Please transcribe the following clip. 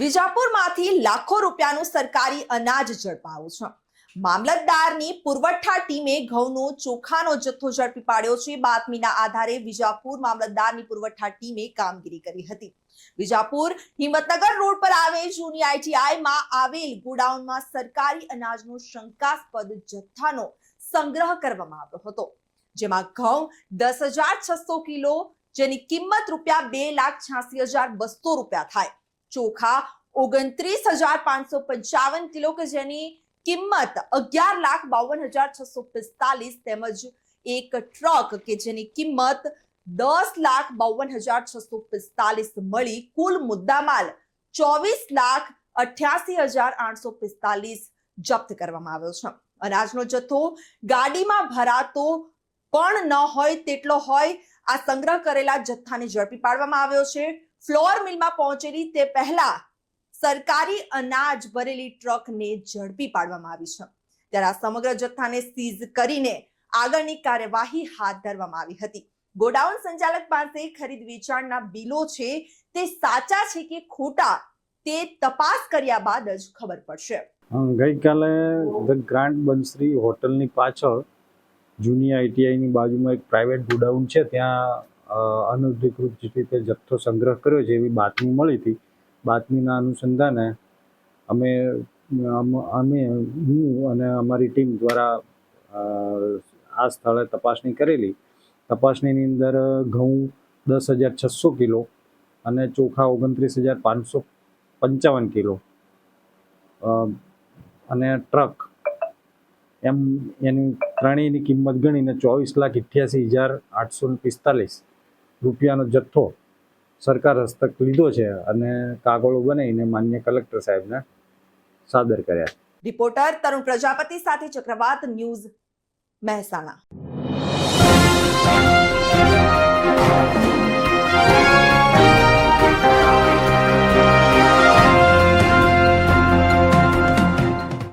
વિજાપુરમાંથી લાખો રૂપિયાનું સરકારી અનાજ ઝડપાયું છે. મામલતદારની પુરવઠા ટીમે ઘઉંનો ચોખાનો જથ્થો ઝડપી પાડ્યો છે. બાતમીના આધારે વિજાપુર મામલતદારની પુરવઠા ટીમે કામગીરી કરી હતી. વિજાપુર હિંમતનગર રોડ પર આવેલ જૂની આઈટીઆઈમાં આવેલ ગોડાઉનમાં સરકારી અનાજનો શંકાસ્પદ જથ્થાનો સંગ્રહ કરવામાં આવ્યો હતો. જેમાં ઘઉં દસ હજાર છસો કિલો, જેની કિંમત રૂપિયા બે લાખ છ્યાસી હજાર બસો રૂપિયા થાય. ચોખા, ઓગણત્રીસ હજાર પાંચસો પંચાવન કિલો કે જેની કિંમત અગિયાર લાખ બાવન હજાર છસો પિસ્તાલીસ તેમજ એક ટ્રક કે જેની કિંમત દસ લાખ બાવન હજાર છસો પિસ્તાલીસ મળી. કુલ મુદ્દામાલ ચોવીસ લાખ અઠ્યાસી હજાર આઠસો પિસ્તાલીસ જપ્ત કરવામાં આવ્યો છે. અનાજનો જથ્થો ગાડીમાં ભરાતો પણ ન હોય તેટલો હોય આ સંગ્રહ કરેલા જથ્થાને ઝડપી પાડવામાં આવ્યો છે. ફ્લોર મિલમાં પહોંચેલી તે પહેલા સરકારી અનાજ ભરેલી ટ્રકને ઝડપી પાડવામાં આવી છે. ત્યારે આ સમગ્ર જથ્થાને સીઝ કરીને આગળની કાર્યવાહી હાથ ધરવામાં આવી હતી. ગોડાઉન સંચાલક પાસે ખરીદ વેચાણના બિલો છે તે સાચા છે કે ખોટા તે તપાસ કર્યા બાદ જ ખબર પડશે. ગઈકાલે ધ ગ્રાન્ડ બંસરી હોટલની પાછળ જૂની આઈટીઆઈની બાજુમાં એક પ્રાઇવેટ ગોડાઉન છે, ત્યાં અનધિકૃત રીતે જથ્થો સંગ્રહ કર્યો છે એવી બાતમી મળી હતી. બાતમીના અનુસંધાને અમ- અમે હું અને અમારી ટીમ દ્વારા આ સ્થળે તપાસણી કરેલી. તપાસણીની અંદર ઘઉં દસ હજાર છસો કિલો અને ચોખા ઓગણત્રીસ હજાર પાંચસો પંચાવન કિલો. અને ટ્રક એમ, એની ત્રણેયની કિંમત ગણીને ચોવીસ લાખ અઠ્યાસી હજાર આઠસો પિસ્તાલીસ. રૂપિયાનો જથ્થો સરકાર હસ્તક લીધો છે અને કાગળો બનાવીને માન્ય કલેક્ટર સાહેબને સાદર કર્યા રિપોર્ટર તરુણ પ્રજાપતિ સાથે ચક્રવાત ન્યૂઝ મહેસાણા.